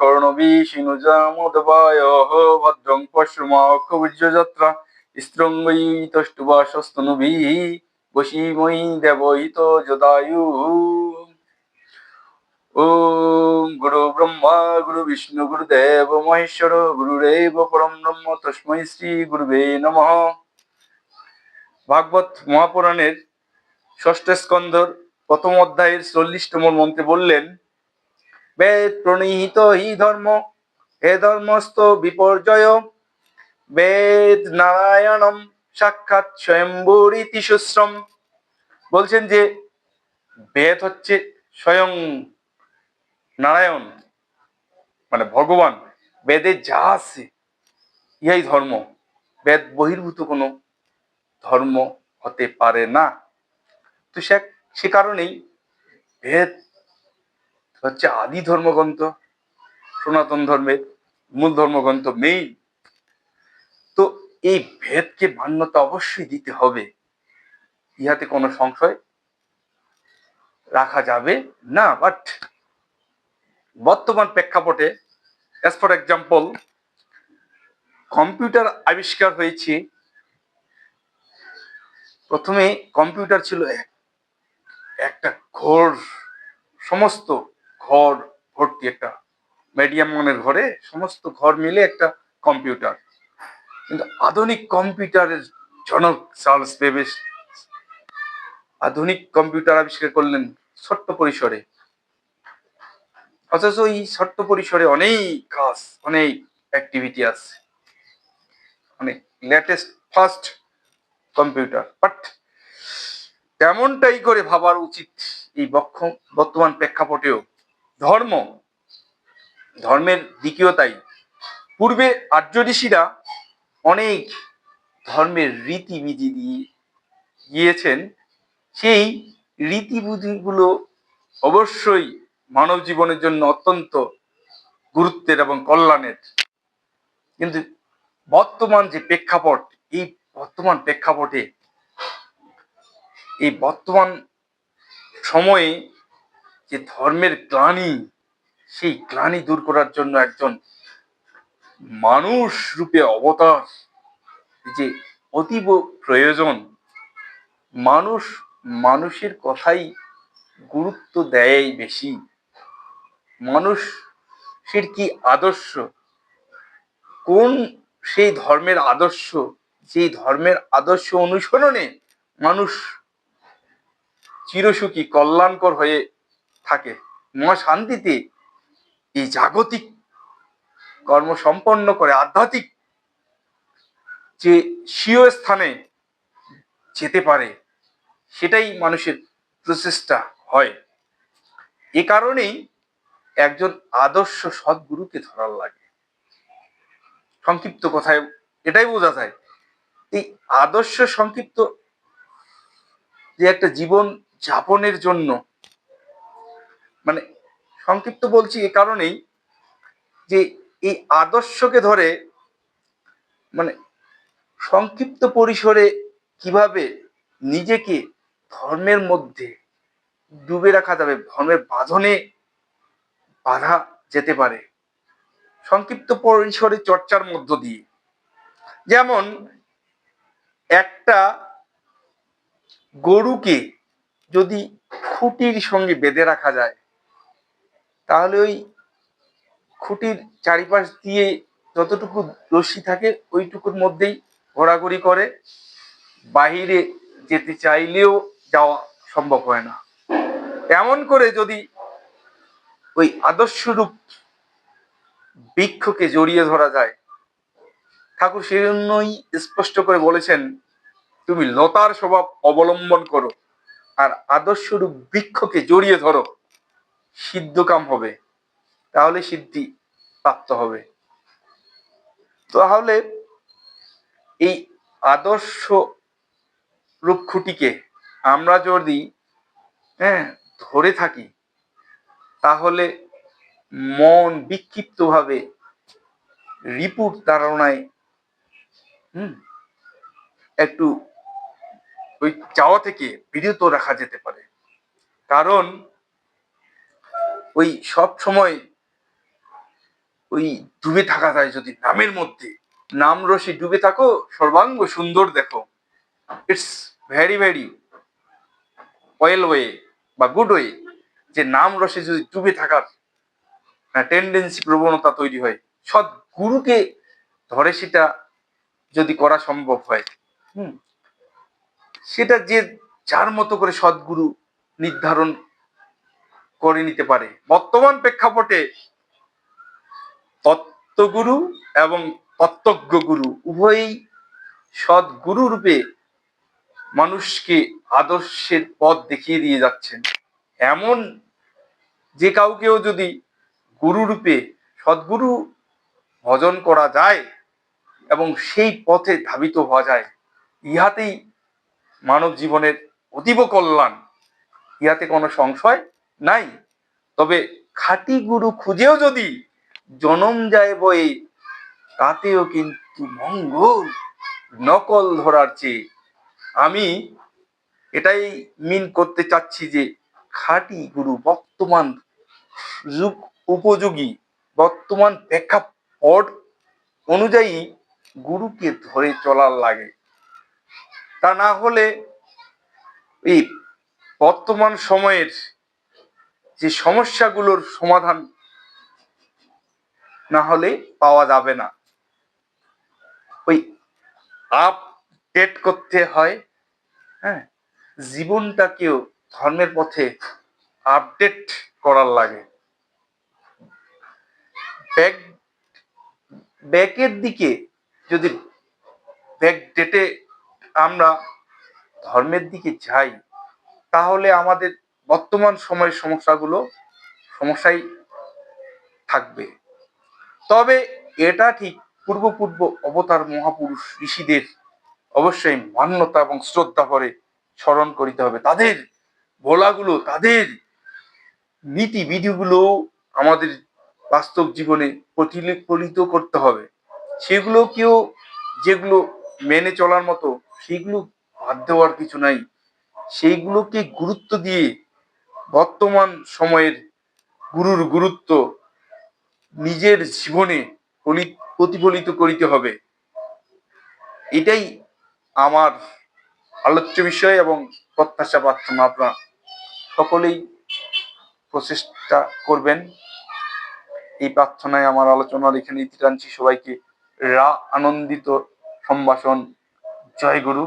কর্ণবিষিনুজামোদবায়ः ভদ্রং পশ্রুমাক্ষবীর্যযাত্রা স্ত্রঙ্গৈতষ্টুবাসস্তনুভিः বশীময়ী দেবহিত যদায়ু ওম গুরু ব্রহ্মা গুরু বিষ্ণু গুরুদেব মহেশ্বর গুরুরেব পরম ব্রহ্ম তস্মৈ শ্রী গুরুবে নমঃ ভাগবত মহাপুরাণের ষষ্ঠ স্কন্ধর প্রথম অধ্যায়ের চল্লিশতম মন্ত্রে বললেন বেদ প্রণীহিত হি ধর্ম হে ধর্মস্থ বিপর্যয়। বেদ নারায়ণম সাক্ষাৎ স্বয়ম্বরীতি সুশ্রম। বলছেন যে, বেদ হচ্ছে স্বয়ং নারায়ণ মানে ভগবান। বেদে যা আছে, ইহাই ধর্ম। বেদ বহির্ভূত কোনো ধর্ম হতে পারে না। তো সে সে কারণেই বেদ হচ্ছে আদি ধর্মগ্রন্থ, সনাতন ধর্মের মূল ধর্মগ্রন্থ মেইন তো এই ভেদকে মান্যতা অবশ্যই দিতে হবে। ইহাতে কোনো সংশয় রাখা যাবে না। বাট বর্তমান প্রেক্ষাপটে অ্যাজ ফর এক্সাম্পল কম্পিউটার আবিষ্কার হয়েছে। প্রথমে কম্পিউটার ছিল এক- একটা ঘোর সমস্ত ঘর ভর্তি একটা মিডিয়াম মানের ঘরে সমস্ত ঘর মিলে একটা কম্পিউটার কিন্তু আধুনিক কম্পিউটারের জনক চার্লস বেবেজ আধুনিক কম্পিউটার আবিষ্কার করলেন ছোট্ট পরিসরে। অথচ এই ছোট্ট পরিসরে অনেক কাজ, অনেক অ্যাক্টিভিটি আছে। অনেক লেটেস্ট ফার্স্ট কম্পিউটার বাট তেমনটাই করে ভাবার উচিত এই বর্তমান প্রেক্ষাপটেও। ধর্ম। ধর্মের দিকেও তাই। পূর্বে আর্য ঋষিরা অনেক ধর্মের রীতিবিধি দিয়ে গিয়েছেন। সেই রীতিবিধিগুলো অবশ্যই মানব জীবনের জন্য অত্যন্ত গুরুত্বের এবং কল্যাণের। কিন্তু বর্তমান যে প্রেক্ষাপট, এই বর্তমান প্রেক্ষাপটে এই বর্তমান সময়ে যে ধর্মের গ্লানি, সেই গ্লানি দূর করার জন্য একজন মানুষ রূপে অবতার যে অতীব প্রয়োজন। মানুষ, মানুষের কথাই গুরুত্ব দেয় বেশি। মানুষ মানুষের কি আদর্শ? কোন সেই ধর্মের আদর্শ? যেই ধর্মের আদর্শ অনুসরণে মানুষ চিরসুখী, কল্যাণকর হয়ে থাকে। মহা শান্তিতে এই জাগতিক কর্ম সম্পন্ন করে আধ্যাত্মিক যে স্বীয় স্থানে যেতে পারে, সেটাই মানুষের প্রচেষ্টা হয়। এ কারণেই একজন আদর্শ সদ্গুরুকে ধরার লাগে। সংক্ষিপ্ত কথায় এটাই বোঝা যায়, এই আদর্শ সংক্ষিপ্ত যে একটা জীবন যাপনের জন্য মানে সংক্ষিপ্ত বলছি এ কারণেই যে এই আদর্শকে ধরে মানে সংক্ষিপ্ত পরিসরে কীভাবে নিজেকে ধর্মের মধ্যে ডুবে রাখা যাবে, ধর্মের বাঁধনে বাধা যেতে পারে, সংক্ষিপ্ত পরিসরে চর্চার মধ্য দিয়ে। যেমন একটা গরুকে যদি খুঁটির সঙ্গে বেঁধে রাখা যায় তাহলে ওই খুঁটির চারিপাশ দিয়ে যতটুকু রশ্মি থাকে, ওইটুকুর মধ্যেই ঘোরাঘুরি করে। বাহিরে যেতে চাইলেও যাওয়া সম্ভব হয় না। এমন করে যদি ওই আদর্শরূপ বৃক্ষকে জড়িয়ে ধরা যায়। ঠাকুর সেই জন্যই স্পষ্ট করে বলেছেন, তুমি লতার স্বভাব অবলম্বন করো আর আদর্শরূপ বৃক্ষকে জড়িয়ে ধরো। সিদ্ধকাম হবে, তাহলে সিদ্ধি প্রাপ্ত হবে। তাহলে এই আদর্শ রূপখুটিকে আমরা যদি হ্যাঁ ধরে থাকি, তাহলে মন বিক্ষিপ্তভাবে রিপুর তাড়নায়, হুম, একটু ওই চাওয়া থেকে বিরত রাখা যেতে পারে। কারণ ওই সব সময় ওই ডুবে থাকা যায় যদি নামের মধ্যে। নাম রসে ডুবে থাকো, সর্বাঙ্গ সুন্দর দেখো। It's very very well way বা গুড ওয়ে যে নাম রসে যদি ডুবে থাকার টেন্ডেন্সি প্রবণতা তৈরি হয়। সৎ গুরুকে ধরে সেটা যদি করা সম্ভব হয়, হুম, সেটা যে যার মতো করে সদ্গুরু নির্ধারণ করে নিতে পারে। বর্তমান প্রেক্ষাপটে তত্ত্বগুরু এবং তত্ত্বজ্ঞ গুরু উভয়ই সদ্গুরু রূপে মানুষকে আদর্শের পথ দেখিয়ে দিয়ে যাচ্ছেন। এমন যে কাউকেও যদি গুরু রূপে সদ্গুরু ভজন করা যায় এবং সেই পথে ধাবিত হওয়া যায়, ইহাতেই মানব জীবনের অতীব কল্যাণ। ইহাতে কোনো সংশয় নাই। তবে খাঁটি গুরু খুঁজেও যদি জনম যায় বয়ে, তাতেও কিন্তু মঙ্গল নকল ধরার চেয়ে। আমি এটাই মিন করতে চাচ্ছি যে, খাঁটি গুরু বর্তমান যুগ উপযোগী, বর্তমান প্রেক্ষাপট অনুযায়ী গুরুকে ধরে চলার লাগে। তা না হলে এই বর্তমান সময়ের যে সমস্যাগুলোর সমাধান না হলে পাওয়া যাবে না। ওই আপডেট করতে হয় হ্যাঁ? জীবনটাকেও ধর্মের পথে আপডেট করার লাগে। ব্যাক ব্যাকের দিকে যদি ব্যাক ডেটে আমরা ধর্মের দিকে যাই, তাহলে আমাদের বর্তমান সময়ের সমস্যাগুলো, সমস্যাই থাকবে। তবে এটা ঠিক পূর্ব পূর্ব অবতার মহাপুরুষ ঋষিদের অবশ্যই মান্যতা এবং শ্রদ্ধা করে স্মরণ করিতে হবে। তাদের বলাগুলো, তাদের নীতি বিধিগুলো আমাদের বাস্তব জীবনে প্রতিফলিত করতে হবে। সেগুলোকেও যেগুলো মেনে চলার মতো, সেগুলো বাদ দেওয়ার কিছু নাই। সেইগুলোকে গুরুত্ব দিয়ে বর্তমান সময়ের গুরুর গুরুত্ব নিজের জীবনে প্রতিফলিত করিতে হবে। এটাই আমার আলোচ্য বিষয় এবং প্রত্যাশা প্রার্থনা। আপনারা সকলেই প্রচেষ্টা করবেন। এই প্রার্থনায় আমার আলোচনার এখানে ইতি টানছি সবাইকে রা, আনন্দিত সম্ভাষণ। জয় গুরু।